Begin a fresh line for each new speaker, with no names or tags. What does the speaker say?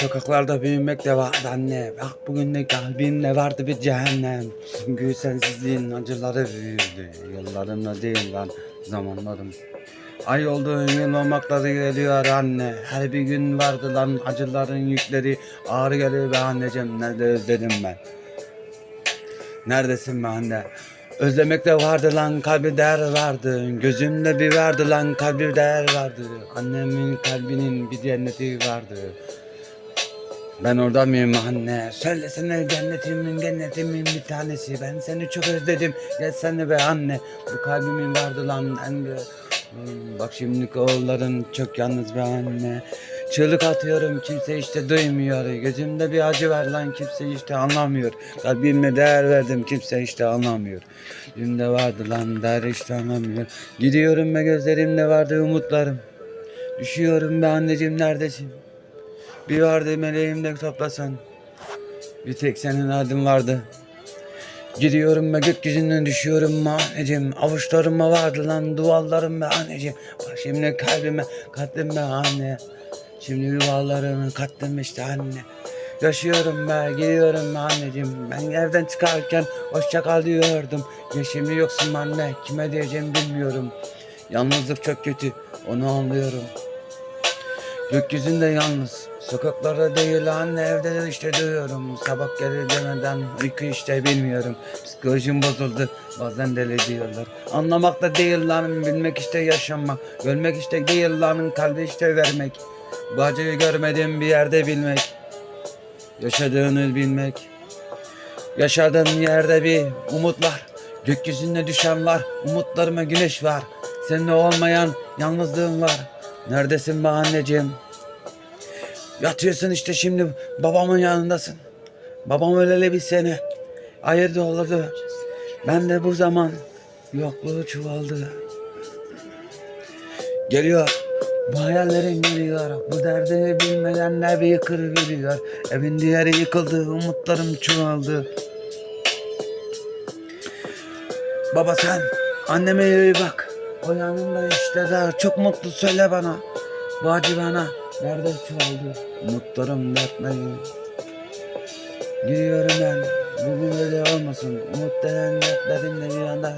Sokaklarda büyümek de vardı anne. Bak bugün de kalbimde vardı bir cehennem. Çünkü sensizliğin acıları büyüdü. Yıllarımla değil lan zamanlarım. Ay olduğun yıl olmakları geliyor anne. Her bir gün vardı lan acıların yükleri. Ağır geliyor be anneciğim nerede özledim ben? Neredesin be anne? Özlemekte vardı lan kalbi değer vardı. Gözümde bir vardı lan kalbi değer vardı. Annemin kalbinin bir cenneti vardı ben orada mıyım anne? Söylesene cennetimin cennetimin bir tanesi. Ben seni çok özledim. Gelsene be anne. Bu kalbimin vardı lan en. Hmm, Bak şimdi oğulların çok yalnız be anne. Çığlık atıyorum kimse işte duymuyor. Gözümde bir acı var lan kimse işte anlamıyor. Kalbime değer verdim kimse işte anlamıyor. Yüzümde vardı lan değer işte anlamıyor. Gidiyorum ve gözlerimde vardı umutlarım. Düşüyorum be anneciğim neredesin? Bir vardı meleğimde toplasan. Bir tek senin adın vardı. Gidiyorum ve gökyüzünden düşüyorum anneciğim. Avuçlarıma vardı lan duvarlarım be anneciğim. Bak şimdi kalbime kattım be anne. Şimdi duvarlarımı kattım işte anne. Yaşıyorum be gidiyorum be anneciğim. Ben evden çıkarken hoşça kal diyordum. Ya şimdi yoksun anne kime diyeceğim bilmiyorum. Yalnızlık çok kötü onu anlıyorum. Gökyüzünde yalnız Sokaklarda değil anne evde de işte duyuyorum Sabah gelir demeden uyku işte bilmiyorum. Psikolojim bozuldu bazen deli diyorlar. Anlamak da değil lan bilmek işte yaşamak. Görmek işte değil lan kalbi işte vermek. Bu acıyı görmediğim bir yerde bilmek. Yaşadığını bilmek. Yaşadığın yerde bir umut var. Gökyüzünde düşen var Umutlarıma güneş var. Seninle olmayan yalnızlığım var. Neredesin be anneciğim? Yatıyorsun işte şimdi babamın yanındasın. Babam öleli bir sene. Ayırdı olurdu. Ben de bu zaman yokluğu çuvaldı. Geliyor. Bu hayallerin geliyor. Bu derdini bilmeden ne bir yıkır geliyor. Evin diğeri yıkıldı. Umutlarım çoğaldı. Baba sen anneme iyi bak. O yanında işte daha çok mutlu söyle bana. Bu acı bana nerede çoğaldı? Umutlarım dertlerim. Gidiyorum ben. Bugün öyle olmasın. Umut denen dertlerimle bir anda.